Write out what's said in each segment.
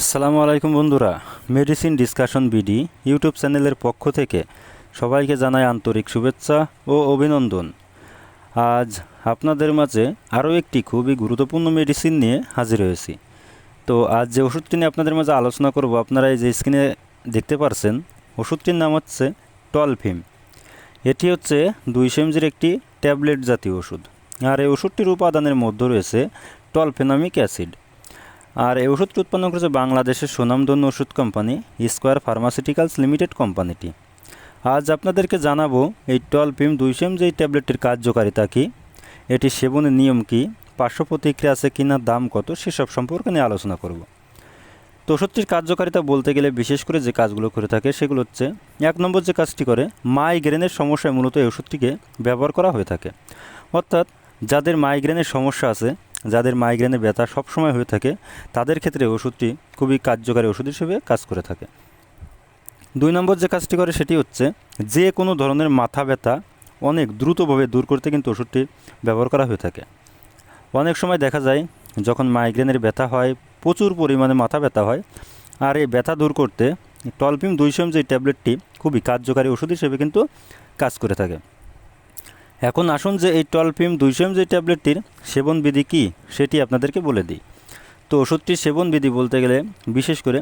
আসসালামু আলাইকুম বন্ধুরা মেডিসিন ডিসকাশন বিডি ইউটিউব চ্যানেলের পক্ষ থেকে সবাইকে জানাই আন্তরিক শুভেচ্ছা ও অভিনন্দন। আজ আপনাদের মাঝে আরও একটি খুবই গুরুত্বপূর্ণ মেডিসিন নিয়ে হাজির হয়েছি। তো আজ যে ওষুধটি নিয়ে আপনাদের মাঝে আলোচনা করব, আপনারা এই যে স্ক্রিনে দেখতে পারছেন, ওষুধটির নাম হচ্ছে টলফিম এটি হচ্ছে দুইশো এমজির একটি ট্যাবলেট জাতীয় ওষুধ। আর এই ওষুধটির উপাদানের মধ্যে রয়েছে টলফেনামিক অ্যাসিড আর এই ওষুধটি উৎপন্ন করেছে বাংলাদেশের সুনামধন্য ওষুধ কোম্পানি স্কোয়ার ফার্মাসিউটিক্যালস লিমিটেড কোম্পানিটি। আজ আপনাদেরকে জানাব এই টলফিম দুইশো এম যে ট্যাবলেটটির কার্যকারিতা কী, এটি সেবনের নিয়ম কী, পার্শ্ব প্রতিক্রিয়া আছে কি না দাম কত, সেসব সম্পর্কে নিয়ে আলোচনা করব। তো ওষুধটির কার্যকারিতা বলতে গেলে বিশেষ করে যে কাজগুলো করে থাকে সেগুলো হচ্ছে, এক নম্বর যে কাজটি করে, মাইগ্রেনের সমস্যায় মূলত এই ওষুধটিকে ব্যবহার করা হয়ে থাকে। অর্থাৎ যাদের মাইগ্রেনের সমস্যা আছে যাদের মাইগ্রেনের ব্যথা সবসময় হয়ে থাকে, তাদের ক্ষেত্রে ওষুধটি খুবই কার্যকারী ওষুধ হিসেবে কাজ করে থাকে। দুই নম্বর যে কাজটি করে সেটি হচ্ছে, যে কোনো ধরনের মাথা ব্যথা অনেক দ্রুতভাবে দূর করতে কিন্তু ওষুধটি ব্যবহার করা হয়ে থাকে। অনেক সময় দেখা যায়, যখন মাইগ্রেনের ব্যথা হয়, প্রচুর পরিমাণে মাথা ব্যথা হয়, আর এই ব্যথা দূর করতে টলপিম দুইশো এম যে ট্যাবলেটটি খুবই কার্যকারী ওষুধ হিসেবে কিন্তু কাজ করে থাকে। এখন আসুন যে এই টলফিম দুইশো এম যে ট্যাবলেটটির সেবন বিধি কী, সেটি আপনাদেরকে বলে দিই। তো ওষুধটির সেবন বিধি বলতে গেলে, বিশেষ করে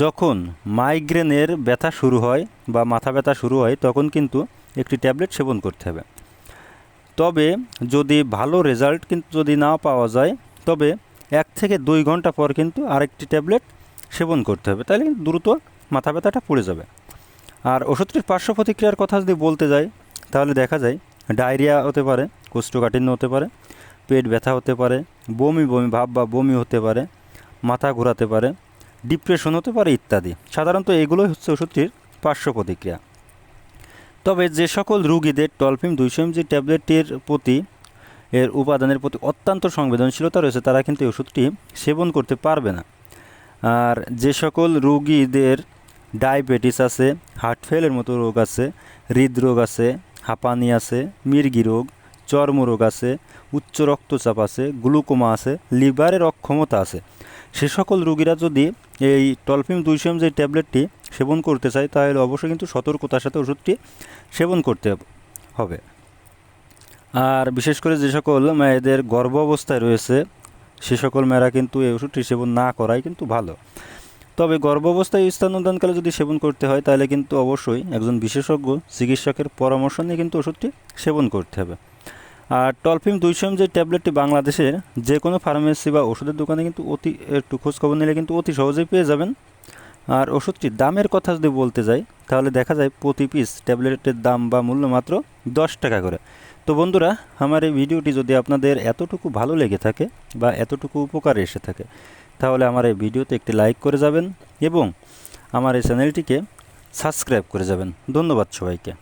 যখন মাইগ্রেনের ব্যথা শুরু হয় বা মাথা ব্যথা শুরু হয়, তখন কিন্তু একটি ট্যাবলেট সেবন করতে হবে। তবে যদি ভালো রেজাল্ট কিন্তু যদি না পাওয়া যায়, তবে এক থেকে দুই ঘণ্টা পর কিন্তু আরেকটি ট্যাবলেট সেবন করতে হবে। তাহলে দ্রুত মাথা ব্যথাটা পড়ে যাবে। আর ওষুধটির পার্শ্ব প্রতিক্রিয়ার কথা যদি বলতে যাই, তাহলে দেখা যায় ডায়রিয়া হতে পারে, কোষ্ঠকাঠিন্য হতে পারে, পেট ব্যথা হতে পারে, বমি বমি, ভাব বা বমি হতে পারে, মাথা ঘোরাতে পারে, ডিপ্রেশন হতে পারে ইত্যাদি। সাধারণত এগুলোই হচ্ছে ওষুধটির পার্শ্ব প্রতিক্রিয়া। তবে যে সকল রুগীদের টলফিম দুইশো এমজি ট্যাবলেটটির প্রতি এর উপাদানের প্রতি অত্যন্ত সংবেদনশীলতা রয়েছে, তারা কিন্তু এই ওষুধটি সেবন করতে পারবে না। আর যে সকল রুগীদের ডায়াবেটিস আছে, হার্ট ফেলের মতো রোগ আছে, হৃদরোগ আছে হাঁপানি আছে, মির্গি রোগ, চর্মরোগ আছে, উচ্চ রক্তচাপ আছে, গ্লুকোমা আছে, লিভারের অক্ষমতা আছে। সে সকল রুগীরা যদি এই টলফিম দুইশো যে ট্যাবলেটটি সেবন করতে চায়, তাহলে অবশ্যই কিন্তু সতর্কতার সাথে ওষুধটি সেবন করতে হবে আর বিশেষ করে যে সকল মেয়েদের গর্ভ অবস্থায় রয়েছে, সে সকল মেয়েরা কিন্তু এই ওষুধটি সেবন না করাই কিন্তু ভালো। তবে গর্ভাবস্থায় স্থানোদানকালে যদি সেবন করতে হয়, তাহলে কিন্তু অবশ্যই একজন বিশেষজ্ঞ চিকিৎসকের পরামর্শ নিয়ে কিন্তু ওষুধটি সেবন করতে হবে। আর টলফিম দুইশো এম যে ট্যাবলেটটি বাংলাদেশের যে কোনো ফার্মেসি বা ওষুধের দোকানে কিন্তু অতি, একটু খোঁজখবর নিলে কিন্তু অতি সহজেই পেয়ে যাবেন। আর ওষুধটির দামের কথা যদি বলতে যাই, তাহলে দেখা যায় প্রতি পিস ট্যাবলেটের দাম বা মূল্য মাত্র দশ টাকা করে। তো বন্ধুরা, আমার এই ভিডিওটি যদি আপনাদের এতটুকু ভালো লেগে থাকে বা এতটুকু উপকারে এসে থাকে তাহলে আমার এই ভিডিওতে একটি লাইক করে যাবেন এবং আমার এই চ্যানেলটিকে সাবস্ক্রাইব করে যাবেন। ধন্যবাদ সবাইকে।